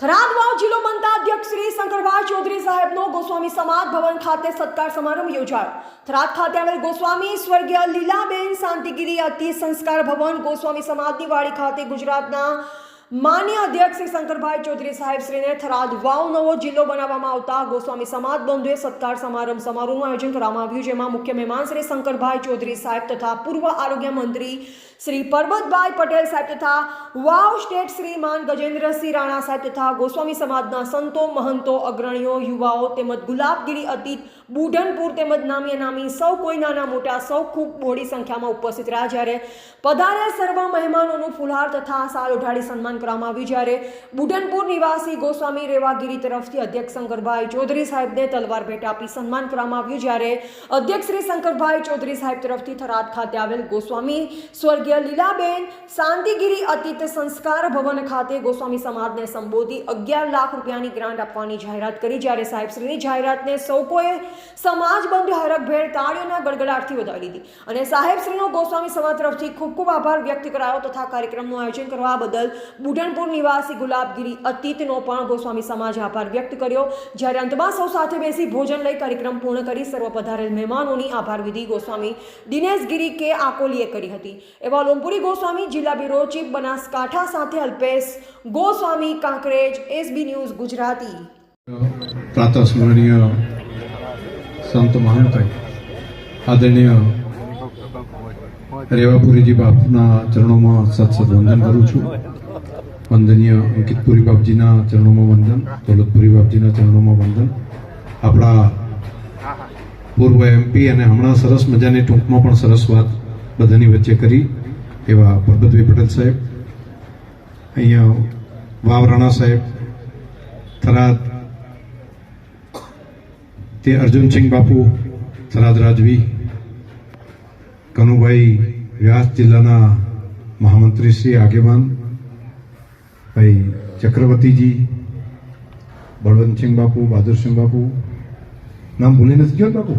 થરાદ વાવ જિલ્લો બનતા અધ્યક્ષ શ્રી શંકરભાઈ ચૌધરી સાહેબનો ગોસ્વામી સમાજ ભવન ખાતે સત્કાર સમારંભ યોજાયો. થરાદ ખાતે આવેલ ગોસ્વામી સ્વર્ગીય લીલાબેન શાંતિગીરી અતિ સંસ્કાર ભવન ગોસ્વામી સમાજની વાડી ખાતે ગુજરાતના માન્ય અધ્યક્ષ શ્રી શંકરભાઈ ચૌધરી સાહેબ શ્રીને થરાદ વાવ નવો જિલ્લો બનાવવામાં આવતા ગોસ્વામી સમાજ બંધુએ સત્કાર સમારંભ સમારોહનું આયોજન કરવામાં આવ્યું, જેમાં મુખ્ય મહેમાન શ્રી શંકરભાઈ ચૌધરી સાહેબ તથા પૂર્વ આરોગ્ય મંત્રી શ્રી પરબતભાઈ પટેલ સાહેબ તથા વાવ સ્ટેટ શ્રીમાન ગજેન્દ્રસિંહ રાણા સાહેબ તથા ગોસ્વામી સમાજના સંતો, મહંતો, અગ્રણીઓ, યુવાઓ તેમજ ગુલાબગીરી અતીત, બુઢનપુર તેમજ નામી અનામી સૌ કોઈ નાના મોટા સૌ ખૂબ મોડી સંખ્યામાં ઉપસ્થિત રહ્યા. જ્યારે પધારે સર્વ મહેમાનોનું ફુલહાર તથા સાલ ઉઢાડી સન્માન કરવામાં આવ્યું. જ્યારે બુઢનપુર નિવાસી ગોસ્વામી રેવાગીરી તરફથી અધ્યક્ષ શંકરભાઈ ચૌધરી સાહેબને તલવાર ભેટ આપી સન્માન કરવામાં આવ્યું. જ્યારે અધ્યક્ષ શ્રી શંકરભાઈ ચૌધરી સાહેબ તરફથી થરાદ ખાતે આવેલ ગોસ્વામી સ્વર્ગીય લીલાબેન, શાંતિગીરી અતીત સંસ્કાર ભવન ખાતે ગોસ્વામી સમાજને સંબોધી અગિયાર લાખ રૂપિયાની ગ્રાન્ટ આપવાની જાહેરાત કરી. જ્યારે સાહેબશ્રીની જાહેરાતને સૌ કોઈએ સમાજ બંધ તાળીઓના ગડગડાટથી વધાવી દીધી. અને સાહેબશ્રીનો ગોસ્વામી સમાજ તરફથી ખૂબ ખૂબ આભાર વ્યક્ત કરાયો તથા કાર્યક્રમનું આયોજન કરવા બદલ બુઢનપુર નિવાસી ગુલાબગીરી અતીતનો પણ ગોસ્વામી સમાજે આભાર વ્યક્ત કર્યો. જ્યારે અંતમાં સૌ સાથે બેસી ભોજન લઈ કાર્યક્રમ પૂર્ણ કરી સર્વ પધારેલ મહેમાનોની આભાર વિધિ ગોસ્વામી દિનેશગીરી કે આકોલીએ કરી હતી. એવા લોમપુરી ગોસ્વામી, જિલ્લા બ્યુરો ચીફ બનાસકાંઠા સાથે અલ્પેશ ગોસ્વામી, કાંકરેજ, એસબી ન્યૂઝ ગુજરાતી. પ્રાતસ્મરણીય સંત મહંત આદરણીય રેવાપુરીજી બાપના ચરણોમાં સત સત વંદન કરું છું. વંદનીય અંકિતપુરી બાપજીના ચરણોમાં વંદન, દોલતપુરી બાપજીના ચરણોમાં વંદન. આપણા પૂર્વ એમપી અને હમણાં સરસ મજાની ટૂંકમાં પણ સરસ વાત બધાની વચ્ચે કરી. એવા પરબતભાઈ પટેલ સાહેબ, અહીંયા વાવ રાણા સાહેબ, થરાદ તે અર્જુનસિંહ બાપુ, થરાદ રાજવી, કનુભાઈ વ્યાસ જિલ્લાના મહામંત્રી શ્રી આગેવાન, ભાઈ ચક્રવર્તીજી, બળવંતસિંહ બાપુ, બહાદુરસિંહ બાપુ, નામ ભૂલી નથી ગયો બાપુ?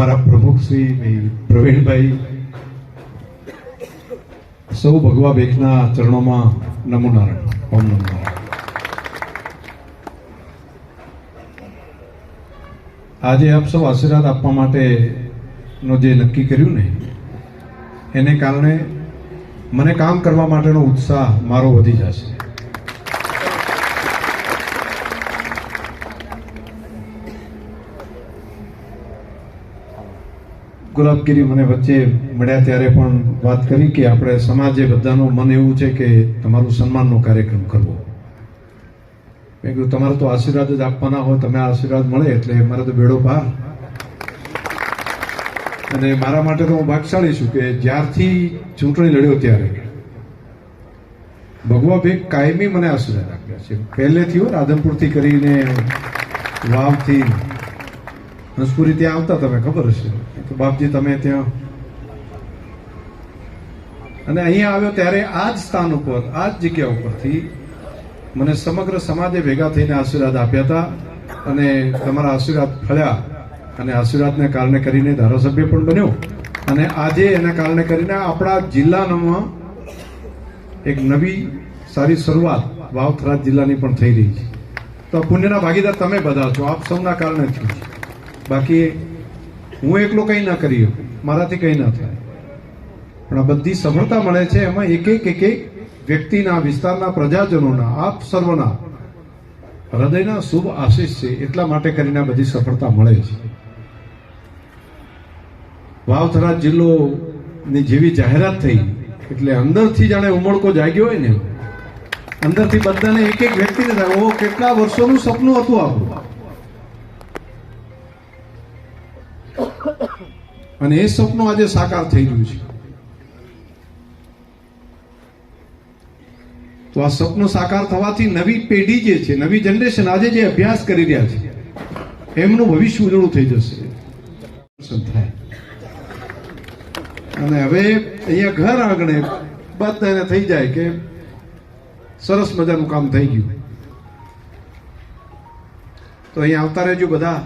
અમારા પ્રમુખ શ્રી ભાઈ પ્રવીણભાઈ સૌ ભગવા બેકના ચરણોમાં નમો નારાયણ ઓમ નમો આજે આપ સૌ આશીર્વાદ આપવા માટે નો જે નક્કી કર્યું ને, એને કારણે મને કામ કરવા માટેનો ઉત્સાહ મારો વધી જશે. ગુલાબગીરી મને વચ્ચે મળ્યા ત્યારે પણ વાત કરી કે આપણે સમાજે બધાનું મન એવું છે કે તમારું સન્માનનો કાર્યક્રમ કરવો. મેં કીધું, તમારે તો આશીર્વાદ જ આપવાના હોય, તમે આશીર્વાદ મળે એટલે મારે તો બેડો પાર. અને મારા માટે તો હું ભાગશાળી છું કે જ્યારથી ચૂંટણી લડ્યો ત્યારે ભગવા બેગ કાયમી મને આશીર્વાદ આપ્યા છે. પહેલેથી હોય રાધનપુરથી કરીને વાવથી. હંસપુરી ત્યાં આવતા તમે, ખબર હશે. તો બાપજી, તમે ત્યાં. અને અહીંયા આવ્યો ત્યારે આ જ સ્થાન ઉપર આ જ જગ્યા ઉપરથી મને સમગ્ર સમાજે ભેગા થઈને આશીર્વાદ આપ્યા હતા અને તમારા આશીર્વાદ ફળ્યા અને આશીર્વાદને કારણે કરીને ધારાસભ્ય પણ બન્યો. અને આજે એના કારણે કરીને આપણા જિલ્લાનામાં એક નવી સારી શરૂઆત વાવથરા જિલ્લાની પણ થઈ રહી છે. તો પુણ્યના ભાગીદાર તમે બધા છો, આપ સૌના કારણે થયું બાકી હું એકલો કંઈ ના કરી મારાથી કંઈ ના થાય. પણ આ બધી સફળતા મળે છે એમાં એક એક એક એક વ્યક્તિના, વિસ્તારના પ્રજાજનોના, આપ સર્વના હૃદયના શુભ આશીષ છે એટલા માટે કરીને બધી સફળતા મળે છે. વાવથરા જિલ્લો ની જેવી જાહેરાત થઈ એટલે અંદરથી જાણે ઉમળકો જાગ્યો હોય ને અંદરથી બધાને એક એક વ્યક્તિને ઓ કેટલા વર્ષોનું સપનું હતું આપણું. અને એ સપનું આજે સાકાર થઈ રહ્યું છે. તો આ સપનું સાકાર થવાથી નવી પેઢી જે છે, નવી જનરેશન આજે જે અભ્યાસ કરી રહ્યા છે, એમનું ભવિષ્ય ઉજળું થઈ જશે. અને હવે અહીંયા ઘર આંગણે બધાને થઈ જાય કે સરસ મજાનું કામ થઈ ગયું. તો અહીંયા આવતા રહેજો બધા.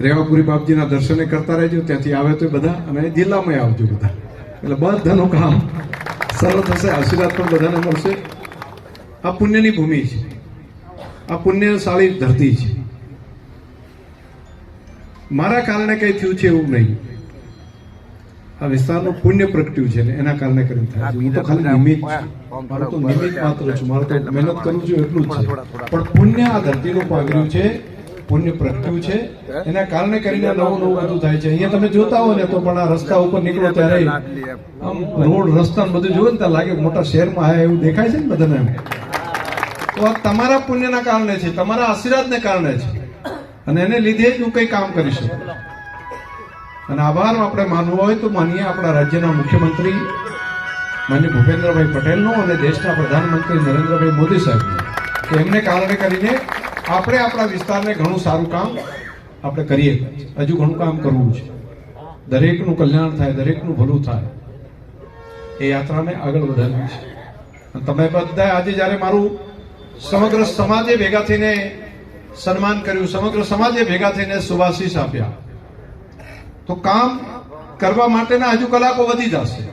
રેવાપુરી બાપજીના દર્શને કરતા રહેજો ત્યાંથી આવે તો બધા અને જિલ્લામાં આવજો બધા. એટલે બધાનું કામ સરળ થશે આશીર્વાદ પણ બધાને મળશે. આ પુણ્યની ભૂમિ છે. આ પુણ્યશાળી ધરતી છે. મારા કારણે કંઈ થયું છે એવું નહીં. આ વિસ્તારનું પુણ્ય પ્રગટ્યું છે ને એના કારણે કરીને થાય છે. હું તો ખાલી નિમિત્ત છું. મારું તો નિમિત્ત માત્ર છું. મારું તો મહેનત કરું છું એટલું જ છે. પણ પુણ્ય આ ધરતીનું પાગ્યું છે. પુણ્ય પ્રગટ્યું છે. એના કારણે કરીને નવું નવું બધું થાય છે. અહીંયા તમે જોતા હો ને તો પણ આ રસ્તા ઉપર નીકળો ત્યારે આમ રોડ રસ્તા બધું જોયું ને ત્યાં લાગે મોટા શહેરમાં આયા એવું દેખાય છે ને બધાને તો આ તમારા પુણ્યના કારણે છે તમારા આશીર્વાદને કારણે છે. અને એને લીધે જ હું કંઈ કામ કરી શકું. અને આભાર આપણે માનવો હોય તો માનીએ આપણા રાજ્યના મુખ્યમંત્રી માન્ય ભૂપેન્દ્રભાઈ પટેલનો અને દેશના પ્રધાનમંત્રી નરેન્દ્રભાઈ મોદી સાહેબનો. કે એમને કારણે કરીને આપણે આપણા વિસ્તારને ઘણું સારું કામ આપણે કરીએ. હજુ ઘણું કામ કરવું છે. દરેકનું કલ્યાણ થાય, દરેકનું ભલું થાય. એ યાત્રાને આગળ વધારવી છે. તમે બધા આજે જ્યારે મારું સમગ્ર સમાજે ભેગા થઈને સન્માન કર્યું, સમગ્ર સમાજે ભેગા થઈને શુભાશીષ આપ્યા, તો કામ કરવા માટેના હજુ કલાકો વધી જશે.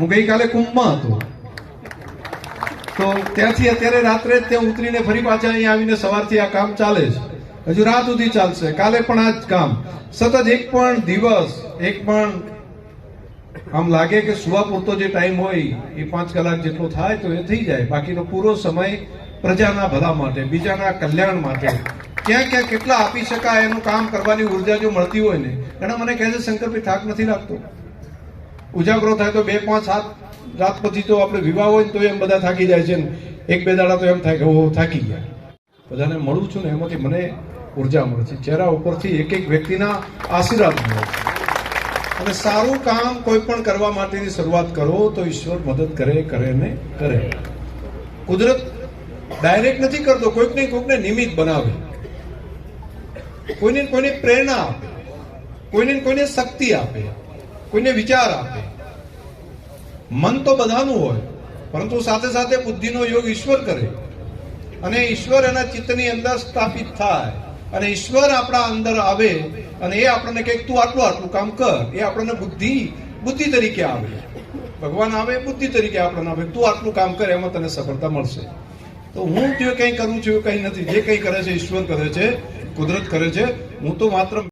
હું ગઈકાલે કુંભમાં હતો. તો ત્યાંથી અત્યારે રાત્રે જ ત્યાં ઉતરીને ફરી પાછા અહીંયા આવીને સવારથી આ કામ ચાલે છે. હજુ રાત સુધી ચાલશે. કાલે પણ આ જ કામ. સતત એક પણ દિવસ, એક પણ આમ લાગે કે સુવા પૂરતો જે ટાઈમ હોય, એ પાંચ કલાક જેટલો થાય તો એ થઈ જાય. બાકીનો પૂરો સમય પ્રજાના ભલા માટે, બીજાના કલ્યાણ માટે. ક્યાં ક્યાં કેટલા આપી શકાય એનું કામ કરવાની ઊર્જા જો મળતી હોય ને એના મને કહે છે, શંકરભાઈ થાક નથી લાગતો. ઉજાગરો થાય તો બે, પાંચ, સાત રાત પછી તો આપણે વિવાહ હોય ને તો એમ બધા થાકી જાય છે ને. એક બે દાડા તો એમ થાય કે થાકી ગયા. બધાને મળું છું ને એમાંથી મને ઊર્જા મળે છે. ચહેરા ઉપરથી એક એક વ્યક્તિના આશીર્વાદ મળે છે. અને સારું કામ કોઈ પણ કરવા માટેની શરૂઆત કરો તો ઈશ્વર મદદ કરે કરે ને કરે. કુદરત ડાયરેક્ટ નથી કરતો. કોઈકને કોઈકને નિમિત્ત બનાવે. કોઈને કોઈને પ્રેરણા આપે. કોઈને કોઈને શક્તિ આપે. કોઈને વિચાર આપે. મન તો બધાનું હોય, પરંતુ સાથે સાથે બુદ્ધિનો યોગ ઈશ્વર કરે. અને ઈશ્વર એના ચિત્તની અંદર સ્થાપિત થાય. અને ઈશ્વર આપણા અંદર આવે અને એ આપણને કંઈક તું આટલું આટલું કામ કર. એ આપણને બુદ્ધિ બુદ્ધિ તરીકે આવે. ભગવાન આવે, બુદ્ધિ તરીકે આપણને આવે. તું આટલું કામ કર, એમાં તને સફળતા મળશે. તો હું જે કંઈ કરું છું એ કંઈ નથી. જે કંઈ કરે છે, ઈશ્વર કરે છે, કુદરત કરે છે. હું તો માત્ર